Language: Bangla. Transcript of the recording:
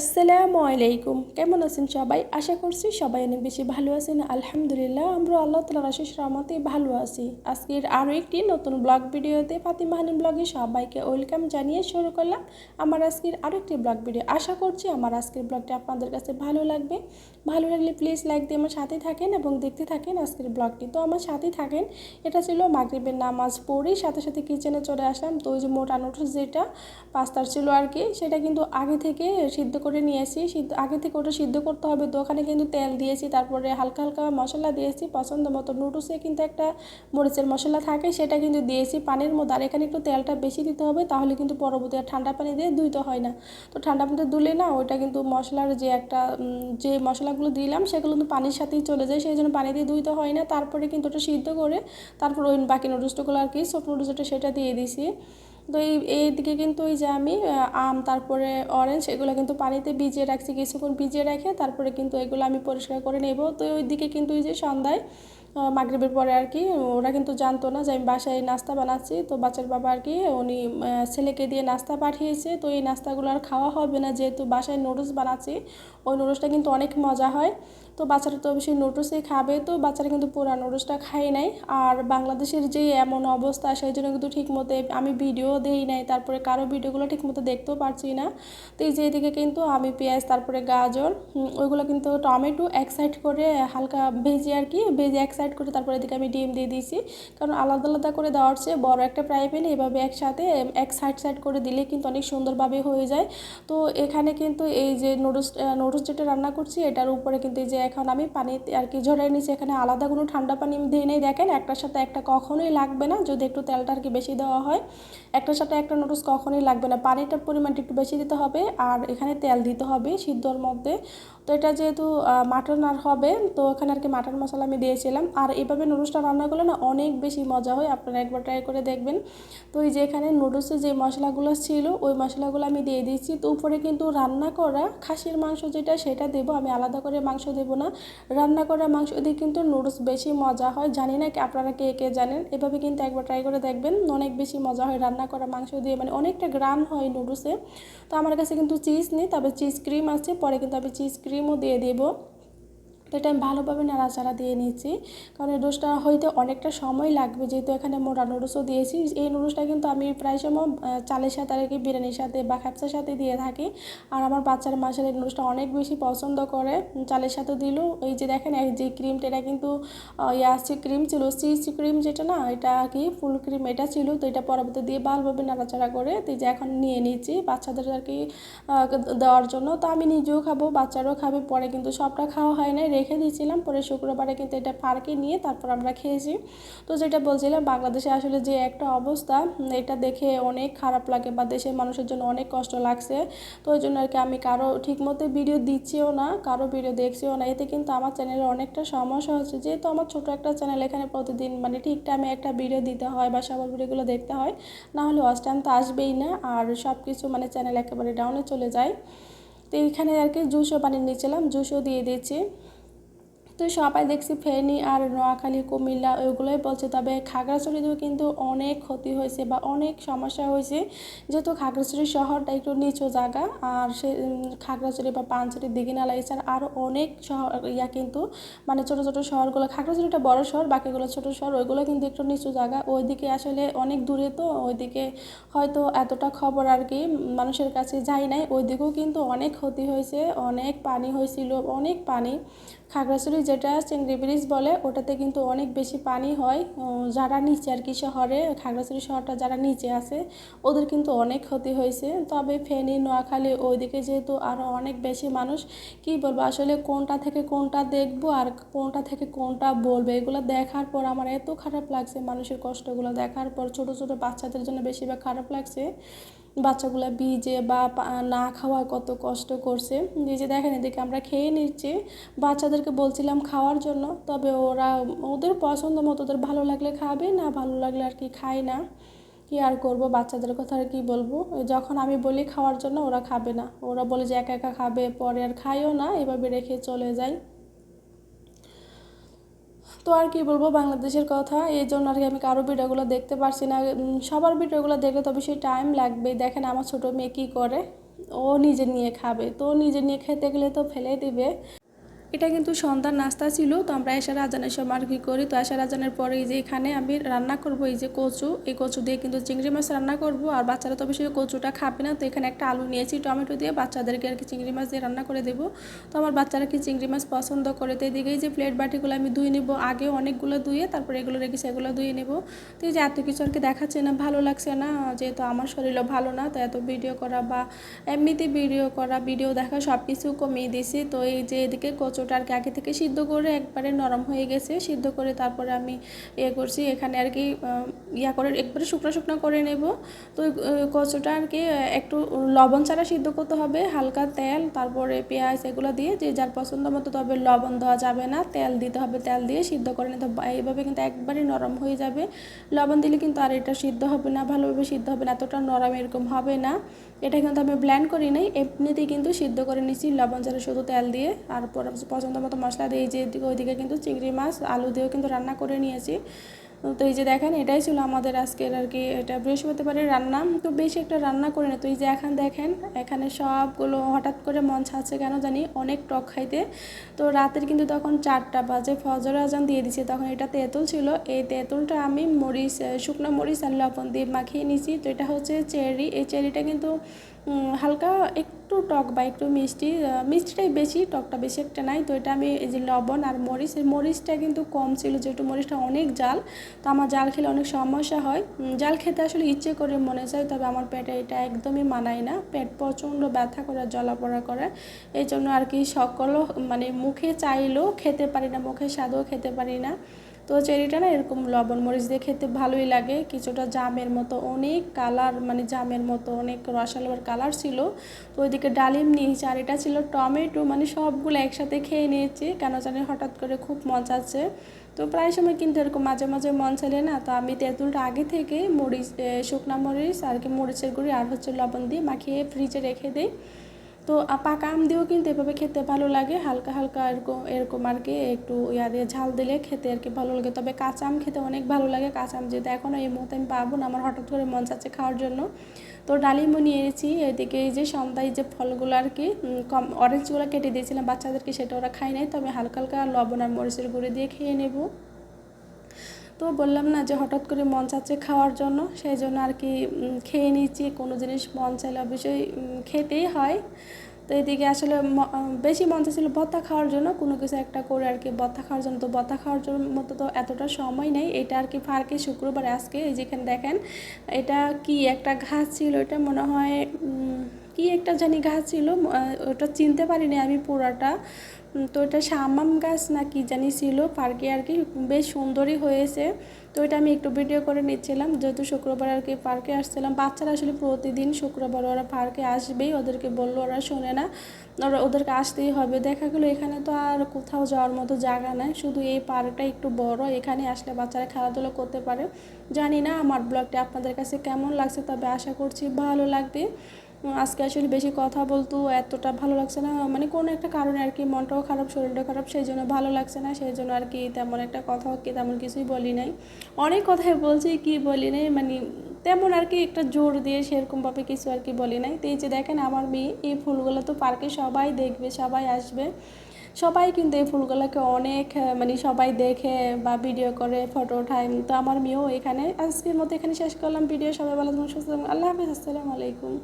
আসসালামু আলাইকুম। কেমন আছেন সবাই? আশা করছি সবাই অনেক বেশি ভালো আছেন। আলহামদুলিল্লাহ, আমরা আল্লাহ তালার আশিস রহমতে ভালো আছি। আজকের আরও একটি নতুন ব্লগ ভিডিওতে ফাতিমা হানিম ব্লগে সবাইকে ওয়েলকাম জানিয়ে শুরু করলাম আমার আজকের আরও একটি ব্লগ ভিডিও। আশা করছি আমার আজকের ব্লগটি আপনাদের কাছে ভালো লাগবে। ভালো লাগলে প্লিজ লাইক দিয়ে আমার সাথে থাকেন এবং দেখতে থাকেন আজকের ব্লগটি। তো আমার সাথেই থাকেন। এটা ছিল মাগরিবের নামাজ পড়ে সাথে সাথে কিচেনে চলে আসলাম। তো ওই যে মোটা নোটস যেটা, পাস্তার ছিল আর কি, সেটা কিন্তু আগে থেকে সিদ্ধ করে নিয়েছি সিদ্ধ, আগে থেকে ওটা সিদ্ধ করতে হবে। তো ওখানে কিন্তু তেল দিয়েছি, তারপরে হালকা হালকা মশলা দিয়েছি, পছন্দ মতো নুডলসে কিন্তু একটা মরিচের মশলা থাকে, সেটা কিন্তু দিয়েছি পানির মধ্যে। আর এখানে একটু তেলটা বেশি দিতে হবে, তাহলে কিন্তু পরবর্তী ঠান্ডা পানি দিয়ে ধুইতে হয় না। তো ঠান্ডা পানিতে ধুলে না, ওইটা কিন্তু মশলার যে একটা যে মশলাগুলো দিলাম, সেগুলো কিন্তু পানির সাথেই চলে যায়, সেই জন্য পানি দিয়ে ধুইতে হয় না। তারপরে কিন্তু ওটা সিদ্ধ করে, তারপর ওই বাকি নুডলসগুলো আর কি সব নুডলসটা সেটা দিয়ে দিছি তো এই এইদিকে কিন্তু ওই যে আমি আম, তারপরে অরেঞ্জ এগুলো কিন্তু পানিতে ভিজিয়ে রাখছি, কিছুক্ষণ ভিজিয়ে রেখে তারপরে কিন্তু এগুলো আমি পরিষ্কার করে নেব। তো ওই দিকে কিন্তু ওই যে সন্ধ্যায় মাগরীবের পরে আর কি, ওরা কিন্তু জানতো না যে আমি বাসায় নাস্তা বানাচ্ছি। তো বাচ্চার বাবা আর কি, উনি ছেলেকে দিয়ে নাস্তা পাঠিয়েছে। তো এই নাস্তাগুলো আর খাওয়া হবে না, যেহেতু বাসায় নুডলস বানাচ্ছি, ওই নুডলসটা কিন্তু অনেক মজা হয়। তো বাচ্চারা তো অবশ্যই নুডলসই খাবে। তো বাচ্চারা কিন্তু পুরা নুডলসটা খাই নাই। আর বাংলাদেশের যে এমন অবস্থা, সেই জন্য কিন্তু ঠিক মতো আমি ভিডিও দেই নাই। তারপরে কারও ভিডিওগুলো ঠিক মতো দেখতেও পারছি না। তো এই যে এদিকে কিন্তু আমি পেঁয়াজ, তারপরে গাজর ওইগুলো কিন্তু টমেটো এক সাইড করে হালকা ভেজে আর কি, ভেজে এক সাইড করে তারপরে এদিকে আমি ডিম দিয়ে দিয়েছি। কারণ আলাদা আলাদা করে দেওয়ার চেয়ে বড় একটা ফ্রাই প্যানে এভাবে একসাথে এক সাইড সাইড করে দিলে কিন্তু অনেক সুন্দরভাবে হয়ে যায়। তো এখানে কিন্তু এই যে নুডলস নুডলস যেটা রান্না করছি, এটার উপরে কিন্তু এই যে এখন আমি পানি আর কি ঝরাই নিচ্ছি এখানে আলাদা কোনো ঠান্ডা পানি দিয়ে নেই। দেখেন, একটার সাথে একটা কখনোই লাগবে না। যদি একটু তেলটা আর কি বেশি দেওয়া হয়, একটার সাথে একটা নুডলস কখনোই লাগবে না। পানিটার পরিমাণটা একটু বেশি দিতে হবে আর এখানে তেল দিতে হবে সিদ্ধর মধ্যে। তো এটা যেহেতু মাটন আর হবে, তো ওখানে আর কি মাটন মশলা আমি দিয়েছিলাম। আর এভাবে নুডলসটা রান্না করলে না অনেক বেশি মজা হয়, আপনারা একবার ট্রাই করে দেখবেন। তো এই যে এখানে নুডলসের যে মশলাগুলো ছিল, ওই মশলাগুলো আমি দিয়ে দিয়েছি। তো উপরে কিন্তু রান্না করা খাসির মাংস যেটা, সেটা দেবো, আমি আলাদা করে মাংস দেবো না। রান্না করা মাংস দিয়ে কিন্তু নুডলস বেশি মজা হয়। জানি না কি, আপনারা কে কে জানেন? এভাবে কিন্তু একবার ট্রাই করে দেখবেন, অনেক বেশি মজা হয় রান্না করা মাংস দিয়ে। মানে অনেকটা গ্রাম হয় নুডলসে। তো আমার কাছে কিন্তু চিজ নেই, তবে চিজ ক্রিম আছে, পরে কিন্তু আমি চিজ ক্রিমও দিয়ে দেবো এটা আমি ভালোভাবে নাড়াচাড়া দিয়ে নিচ্ছি কারণ এই নুডলসটা হইতে অনেকটা সময় লাগবে, যেহেতু এখানে মোটা নুডলসও দিয়েছি। এই নুডলসটা কিন্তু আমি প্রায় সময় চালের সাথে আর কি বিরিয়ানির সাথে বা খ্যাপসার সাথে দিয়ে থাকি। আর আমার বাচ্চার মাসের এই নুডলসটা অনেক বেশি পছন্দ করে। চালের সাথে দিলেও এই যে দেখেন, এই যে ক্রিমটা এটা কিন্তু ইয়াসি ক্রিম ছিল চিজ ক্রিম যেটা না, এটা কি ফুল ক্রিম এটা ছিল। তো এটা পরবর্তী দিয়ে ভালোভাবে নাড়াচাড়া করে, তো যে এখন নিয়ে নিচ্ছি বাচ্চাদের আর কি দেওয়ার জন্য। তো আমি নিজেও খাব, বাচ্চারাও খাবে, পরে কিন্তু সবটা খাওয়া হয় না রেখে দিয়েছিলাম। পরে শুক্রবারে কিন্তু এটা পার্কে নিয়ে তারপর আমরা খেয়েছি। তো যেটা বলছিলাম, বাংলাদেশে আসলে যে একটা অবস্থা, এটা দেখে অনেক খারাপ লাগে বা দেশের মানুষের জন্য অনেক কষ্ট লাগছে। তো ওই জন্য আর কি আমি কারও ঠিক মতো ভিডিও দিচ্ছিও না, কারও ভিডিও দেখছিও না। এতে কিন্তু আমার চ্যানেলে অনেকটা সমস্যা হচ্ছে। যেহেতু আমার ছোটো একটা চ্যানেল এখানে প্রতিদিন মানে ঠিক টাইমে একটা ভিডিও দিতে হয় বা সবার ভিডিওগুলো দেখতে হয়। না হলে ওয়াচ টাইম তো আসবেই না। আর সব কিছু মানে চ্যানেল একেবারে ডাউনে চলে যায়। তো এইখানে আর কি জুসও বানিয়ে নিয়েছিলাম। জুসও দিয়ে দিয়েছি। তো সবাই দেখছি ফেনী আর নোয়াখালী, কুমিল্লা, ওইগুলোই বলছে। তবে খাগড়াছড়িতেও কিন্তু অনেক ক্ষতি হয়েছে বা অনেক সমস্যা হয়েছে। যেহেতু খাগড়াছড়ি শহরটা একটু নিচু জায়গা, আর সে খাগড়াছড়ি বা পাঞ্চড়ি দিঘিনালা এছাড়া আরও অনেক শহর, ইয়া কিন্তু মানে ছোটো ছোটো শহরগুলো। খাগড়াছড়িটা বড় শহর, বাকিগুলো ছোটো শহর, ওইগুলো কিন্তু একটু নিচু জায়গা। ওইদিকে আসলে অনেক দূরে তো, ওইদিকে হয়তো এতটা খবর আর কি মানুষের কাছে যায় নাই। ওইদিকেও কিন্তু অনেক ক্ষতি হয়েছে, অনেক পানি হয়েছিল, অনেক পানি। খাগড়াছড়ি যেটা চিংড়ি ব্রিজ বলে, ওটাতে কিন্তু অনেক বেশি পানি হয়। যারা নিচে আর কি শহরে, খাগড়াছড়ি শহরটা যারা নিচে আছে, ওদের কিন্তু অনেক ক্ষতি হয়েছে। তবে ফেনী, নোয়াখালী ওইদিকে যেহেতু আরও অনেক বেশি মানুষ, কি বলব আসলে কোনটা থেকে কোনটা দেখব আর কোনটা থেকে কোনটা বলবে, এগুলো দেখার পর আমার এত খারাপ লাগছে মানুষের কষ্টগুলো দেখার পর, ছোট ছোট বাচ্চাদের জন্য বেশিরভাগ খারাপ লাগছে। বাচ্চাগুলো ভিজে বা না খাওয়ায় কত কষ্ট করছে। নিজে দেখেন এদিকে আমরা খেয়ে নিচ্ছি। বাচ্চাদেরকে বলছিলাম খাওয়ার জন্য, তবে ওরা ওদের পছন্দ মতো ওদের ভালো লাগলে খাবে, না ভালো লাগলে আর কি খায় না। কী আর করব, বাচ্চাদের কথা আর কী বলব? যখন আমি বলি খাওয়ার জন্য ওরা খাবে না। ওরা বলে যে একা একা খাবে, পরে আর খায়ও না, এভাবে রেখে চলে যায়। তো আর কি বলব, বাংলাদেশের কথা এই জন্য আর কি আমি কারও ভিডিওগুলো দেখতে পারছি না। সবার ভিডিওগুলো দেখলে তবে সেই টাইম লাগবে দেখেন আমার ছোটো মেয়ে কী করে, ও নিজে নিয়ে খাবে। তো নিজে নিয়ে খেতে গেলে তো ফেলে দিবে। এটা কিন্তু সন্ধ্যার নাস্তা ছিল, তো আমরা এসার আজানের সময় আর কি করি। তো এসার আজানের পরে যে এখানে আমি রান্না করব, এই যে কচু, এই কচু দিয়ে কিন্তু চিংড়ি মাছ রান্না করব। আর বাচ্চারা তো বেশি কচুটা খাবে না, তো এখানে একটা আলু নিয়েছি, টমেটো দিয়ে বাচ্চাদেরকে আর কি চিংড়ি মাছ দিয়ে রান্না করে দেবো। তো আমার বাচ্চারা কি চিংড়ি মাছ পছন্দ করে, তো এদিকে এই যে প্লেট বাটিগুলো আমি ধুয়ে নেব আগে অনেকগুলো ধুয়ে তারপরে এগুলো রেখে সেগুলো ধুয়ে নেব। তো এই যে এত কিছু আর কি দেখাচ্ছে না, ভালো লাগছে না, যেহেতু আমার শরীরও ভালো না, তো এত ভিডিও করা বা এমনিতে ভিডিও করা, ভিডিও দেখা সব কিছু কমিয়ে দিয়েছি। তো এই যে এদিকে কচু কচুটা আর কি আগে থেকে সিদ্ধ করে একবারে নরম হয়ে গেছে, সিদ্ধ করে তারপরে আমি ইয়ে করছি, এখানে আর কি ইয়া করে একবারে শুকনো শুকনো করে নেব। তো কচুটা আর কি একটু লবণ ছাড়া সিদ্ধ করতে হবে, হালকা তেল, তারপরে পেঁয়াজ এগুলো দিয়ে যে যার পছন্দ মতো, তবে লবণ দেওয়া যাবে না, তেল দিতে হবে, তেল দিয়ে সিদ্ধ করে নিতে হবে, এইভাবে কিন্তু একবারে নরম হয়ে যাবে। লবণ দিলে কিন্তু আর এটা সিদ্ধ হবে না, ভালোভাবে সিদ্ধ হবে না, এতটা নরম এরকম হবে না। এটা কিন্তু আমি ব্ল্যান্ড করি নাই, এমনিতেই কিন্তু সিদ্ধ করে নিচ্ছি লবণ ছাড়া শুধু তেল দিয়ে, আর পছন্দ মতো মশলা দিয়ে যে ওইদিকে কিন্তু চিংড়ি মাছ, আলু দিয়েও কিন্তু রান্না করে নিয়েছি। তো এই যে দেখেন, এটাই ছিল আমাদের আজকের আর কি, এটা বৃহস্পতিবারের রান্না। তো বেশি একটা রান্না করি না। তো এই যে এখন দেখেন, এখানে সবগুলো হঠাৎ করে মন ছাড়ছে কেন জানি, অনেক টক খাইতে। তো রাতের কিন্তু তখন চারটা বাজে, ফজর আজান দিয়ে দিছে। তখন এটা তেঁতুল ছিল। এই তেঁতুলটা আমি মরিচ, শুকনো মরিচ আর লবণ দিয়ে মাখিয়ে নিছি। তো এটা হচ্ছে চেরি। এই চেরিটা কিন্তু হালকা একটু টক বা একটু মিষ্টি মিষ্টিটাই বেশি, টকটা বেশি একটা নাই। তো এটা আমি এই যে লবণ আর মরিচ, এই মরিচটা কিন্তু কম ছিল, যেহেতু মরিচটা অনেক জাল। তো আমার জাল খেলে অনেক সমস্যা হয়। জাল খেতে আসলে ইচ্ছে করে মনে চায়, তবে আমার পেটে এটা একদমই মানায় না। পেট প্রচণ্ড ব্যথা করে, জ্বলাপড়া করে। এই জন্য আর কি সকলও মানে মুখে চাইলেও খেতে পারি না মুখে স্বাদও খেতে পারি না। তো চেরিটা না এরকম লবণ মরিচ দিয়ে খেতে ভালোই লাগে। কিছুটা জামের মতো অনেক কালার মানে জামের মতো অনেক রসালোর কালার ছিল। তো ওইদিকে ডালিম নিয়েছি আর এটা ছিল টমেটো মানে সবগুলো একসাথে খেয়ে নিয়েছি। কেন জানি হঠাৎ করে খুব মজা আছে। তো প্রায় সময় কিন্তু এরকম মাঝে মাঝে মন চাইলে না, তো আমি তেঁতুলটা আগে থেকে মরিচ শুকনা মরিচ আর কি মরিচের গুঁড়ি আর হচ্ছে লবণ দিয়ে মাখিয়ে ফ্রিজে রেখে দিই। তো পাকা আম দিয়েও কিন্তু এভাবে খেতে ভালো লাগে, হালকা হালকা এরকম এরকম আর কি একটু ইয়া দিয়ে ঝাল দিলে খেতে আর কি ভালো লাগে। তবে কাঁচা আম খেতে অনেক ভালো লাগে, কাঁচা আম যেহেতু এখনও এই মুহূর্তে আমি পাবো না আমার হঠাৎ করে মন চাচ্ছে খাওয়ার জন্য। তো ডালিমও নিয়ে এনেছি, এদিকে এই যে সন্ধ্যায় যে ফলগুলো আর কি কম অরেঞ্জগুলো কেটে দিয়েছিলাম বাচ্চাদেরকে সেটা ওরা খাই নাই, তবে হালকা হালকা লবণ আর মরিচের গুঁড়ি দিয়ে খেয়ে নেব। তো বললাম না যে হঠাৎ করে মন চাচ্ছে খাওয়ার জন্য, সেই জন্য আর কি খেয়ে নিচ্ছি, কোনো জিনিস মন চাইলে অবশ্যই খেতেই হয়। তো এদিকে আসলে বেশি মন চাইছিল ভত্তা খাওয়ার জন্য, কোনো কিছু একটা করে আর কি ভত্তা খাওয়ার জন্য। তো ভত্তা খাওয়ার জন্য মতো তো এতটা সময় নেই, এটা আর কি ফার্কে শুক্রবার আজকে, এই যেখানে দেখেন, এটা কি একটা ঘাস ছিল, এটা মনে হয় কি একটা জানি গাছ ছিল ওটা চিনতে পারিনি আমি পুরাটা। তো এটা শামাম গাছ না কি জানি ছিল, পার্কে আর কি। বেশ সুন্দরই হয়েছে। তো এটা আমি একটু ভিডিও করে নিচ্ছিলাম। যেহেতু শুক্রবার আর কি পার্কে আসছিলাম, বাচ্চারা আসলে প্রতিদিন শুক্রবার ওরা পার্কে আসবেই, ওদেরকে বলল ওরা শোনে না। ওরা, ওদেরকে আসতেই হবে। দেখা গেলো এখানে তো আর কোথাও যাওয়ার মতো জায়গা নাই। শুধু এই পার্কটা একটু বড়, এখানে আসলে বাচ্চারা খেলাধুলো করতে পারে। জানি না আমার ব্লগটা আপনাদের কাছে কেমন লাগছে, তবে আশা করছি ভালো লাগবে। আজকে আসলে বেশি কথা বলতো এতটা ভালো লাগছে না। মানে কোনো একটা কারণে আর কি মনটাও খারাপ শরীরটা খারাপ, সেই জন্য ভালো লাগছে না। সেই জন্য আর কি তেমন একটা কথা কি তেমন কিছুই বলি নাই। অনেক কথাই বলছি, কি বলি নাই মানে তেমন আর কি একটা জোর দিয়ে সেরকমভাবে কিছু আর কি বলি নাই। তো এই যে দেখেন আমার মেয়ে, এই ফুলগুলো তো পার্কে সবাই দেখবে, সবাই আসবে। সবাই কিন্তু এই ফুলগুলোকে অনেক মানে সবাই দেখে বা ভিডিও করে ফটো ওঠায় তো আমার মেয়েও এখানে, আজকের মতো এখানে শেষ করলাম। ভিডিও সবাই ভালো সুস্থ আল্লাহ হাফিজ, আসসালামু আলাইকুম।